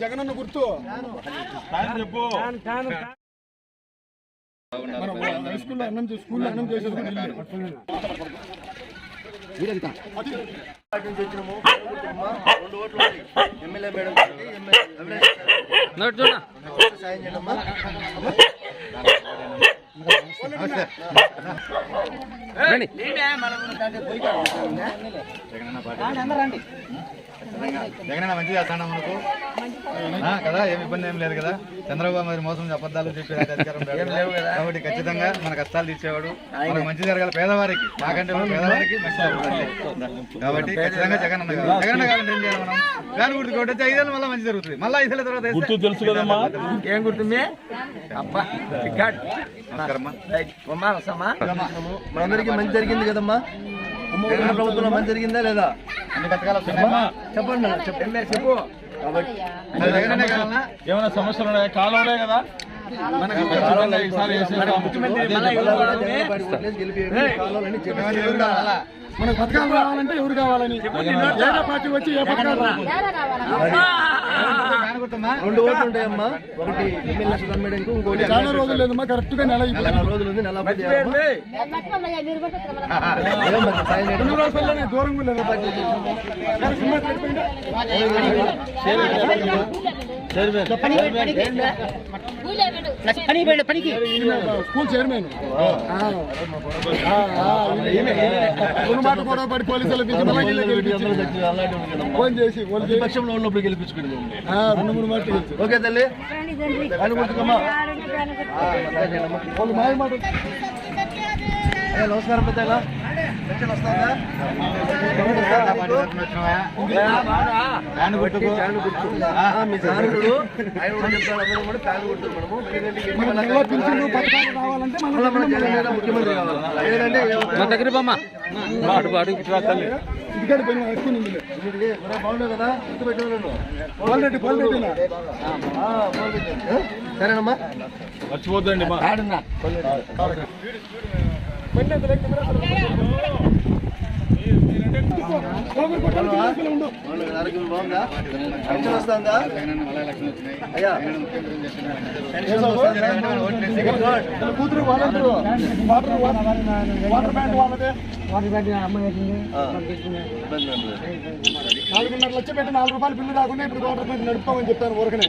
జగనన్న గుర్తు మనం హై స్కూల్లో అన్నం చేసి స్కూల్లో అన్నం చేసేది. ఎమ్మెల్యే మేడం సాయం చేయండి అమ్మా. జగన్ మంచి చేస్తాడా మనకు? ఆ, కదా? ఏమి ఇబ్బంది ఏం లేదు కదా? చంద్రబాబు మరి మోసం అబద్ధాలు చెప్పి అధికారం లేదు. కాబట్టి ఖచ్చితంగా మన కష్టాలు తీర్చేవాడు. మనకు మంచి జరగాలి పేదవారికి. నాకంటే పేదవారికి మంచి కాబట్టి ఖచ్చితంగా జగన్. జగన్ కావాలంటే ఏం చేయాలి మనం? దాని గుర్తు కొట్టి ఐదేళ్ళు మళ్ళీ మంచి జరుగుతుంది. మళ్ళీ ఐదేళ్ళ తర్వాత గుర్తు తెలుసు కదమ్మా? ఏం గుర్తుంది మనందరికీ మంచి జరిగింది కదమ్మా? ప్రభుత్వంలో మంచి జరిగిందా లేదా? చెప్పండి చెప్పు. ఏమైనా సమస్యలు ఉన్నాయా? కాలంలో కదా? మనకి మనకు పథకాలు రావాలంటే ఎవరు కావాలని ఏదో పార్టీ వచ్చి ఏ పథకాలు రెండు ఓట్లు ఉంటాయమ్మా ఒకటి ఎమ్మెల్యే సుధన్ ఇంకోటి చాలా రోజులు లేదమ్మా కరెక్ట్గా నెల రోజులు ఉంది నెల లేదు కానీ సినిమా అయిపోయిందా? స్కూల్ చైర్మన్ కూడా పడి పోలీసులు. ఫోన్ చేసి పక్షంలో ఉన్నప్పుడు గెలిపించుకుంది ఆ, రెండు మూడు మాటలు. ఓకే తల్లి అని గుర్తుకమ్మా వాళ్ళు మాయ మాట ఏ, నమస్కారం పెద్ద మన దగ్గర బొమ్మ ఇంటికాడ పోయిన ఎక్కువ బాగుండవు కదా పోల్రెడ్డి పోల్రెడ్డినా సరేనమ్మా. మర్చిపోద్దండి మా. వస్తుందా అయ్యా కూతురు వాళ్ళందరూ వాటర్ వాటర్ బ్యాంక్ వాళ్ళదే ఆ, ఇబ్బంది ఉండదు. నాలుగున్నర లక్ష పెట్టి నాలుగు రూపాయలు బిల్లు రాకుండా ఇప్పుడు వాటర్ బ్యాంక్ నడుపుతామని చెప్పాను ఊరకనే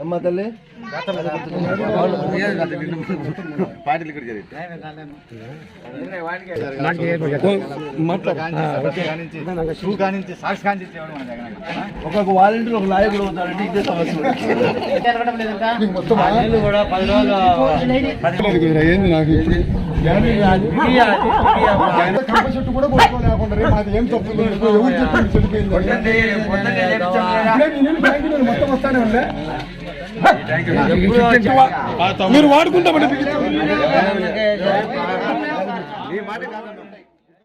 అమ్మా తల్లి పార్టీలు ఇక్కడ. ఒక్కొక్క వాలంటీర్ ఒక నాయకుడు అవుతాడంటే ఇదే సమస్య నీకు మొత్తం ఏంది నాకు ఇప్పుడు కంప చెట్టు కూడా కొట్టుకోలేకుండా రే మాది ఏం తప్పు. ఎవరు చెప్పింది మొత్తం వస్తానే ఉండే మీరు వాడుకుంటామండి.